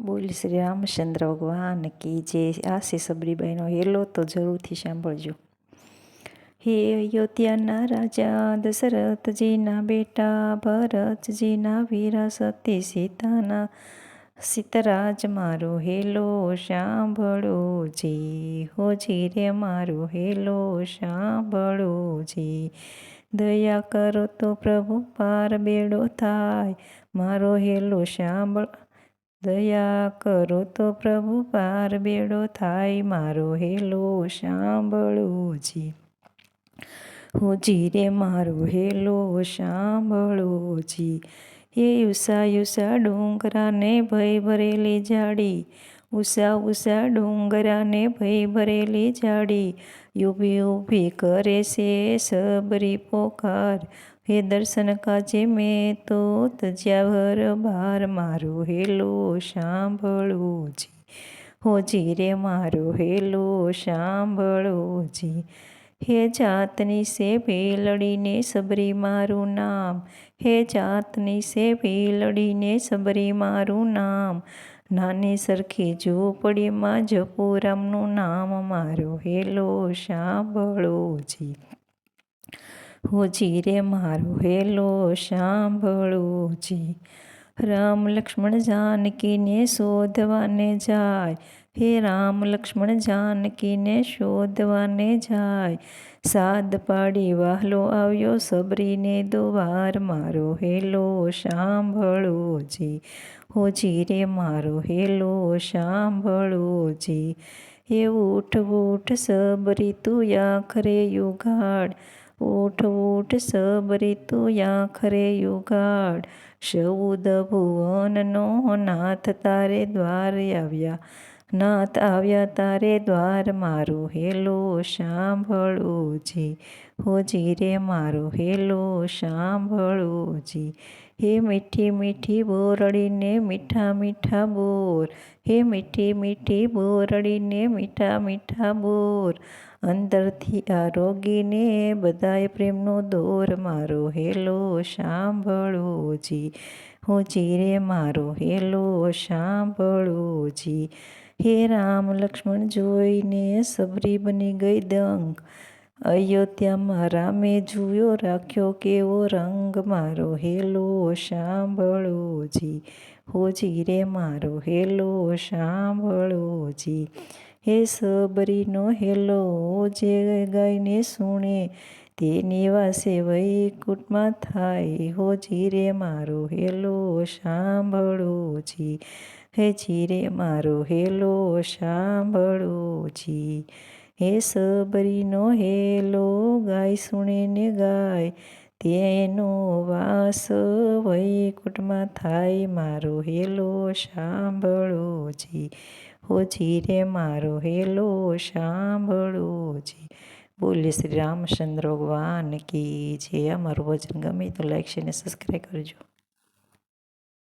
બોલ શ્રી રામચંદ્ર ભગવાન કી જે આ છે સબરીબાઈનો હેલો તો જરૂરથી સાંભળજો. હે અયોધ્યાના રાજા, દશરથજીના બેટા, ભરતજીના વીરા, સતી સીતાના સીતરાજ, મારો હેલો સાંભળો જી. હોજી રે મારો હેલો સાંભળો જી. દયા કરો તો પ્રભુ પાર બેડો થાય, મારો હેલો સાંભળ દયા કરો તો પ્રભુ પાર બેડો થાય મારો હેલો સાંભળોજી હું ચીરે મારો હેલો સાંભળોજી હે યુસા યુસા ડુંગરાને ભય ભરેલી જાડી. ઉષા ઉષા ડુંગરાને ભય ભરેલી જાડી. ઊભી ઊભી કરે છે સબરી પોકાર. હે દર્શન કાજે મેં તો તજ્યા બાર મારું હેલો સાંભળવું જી. હોજી રે મારું હેલો સાંભળો જી. હે જાતની સે ભેલડીને સબરી મારું નામ. હે જાતની સે ભેલડીને સબરી મારું નામ. નાની સરખી ઝૂંપડીમાં જપુરામનું નામ મારો હેલો સાંભળો જી. હોજી રે મારો. હેલો સાંભળોજી રામ લક્ષ્મણ જાનકીને શોધવાને જાય. હે રામ, લક્ષ્મણ જાનકીને શોધવાને જાય. સાદ પાડી વાહલો આવ્યો, સબરીને દોવાર મારો હેલો સાંભળોજી હોજી રે મારો હેલો સાંભળોજી હે ઉઠ ઉઠ સબરી, તું આખરે યુગાડ. ઊઠ ઉઠ સબરી, તું આખરે યુગાડ. સૌદ ભુવનનો નાથ તારે દ્વારે આવ્યા. નાથ આવ્યા તારે દ્વાર મારો હેલો સાંભળોજી હોજી રે મારો હેલો સાંભળોજી હે મીઠી મીઠી બોરડીને મીઠા મીઠા બોર. હે મીઠી મીઠી બોરડીને મીઠા મીઠા બોર. અંદરથી આ રોગીને બધાય પ્રેમનો દોર મારો હેલો સાંભળોજી હું જીરે મારો હેલો સાંભળોજી હે રામ લક્ષ્મણ જોઈને સબરી બની ગઈ દંગ અયોધ્યામાં રામે જુયો રાખ્યો કેવો રંગ મારો હેલો સાંભળોજી હો રે મારો હેલો સાંભળોજી હે સબરીનો હેલો જે ગાઈને સુણે તે નિવાસે વૈકુટમાં થાય. હો જીરે મારો હેલો સાંભળોજી હે જીરે મારો હેલો સાંભળોજી હે સબરીનો હેલો ગાય સુણે ને ગાય. તેનો વાસ વૈકુટમાં થાય. મારો હેલો સાંભળોજી હો જીરે મારો હેલો સાંભળોજી બોલે શ્રી રામચંદ્ર ભગવાન કી જે અમારું ભજન ગમે તો લાઈક છે ને સબસ્ક્રાઈબ કરજો.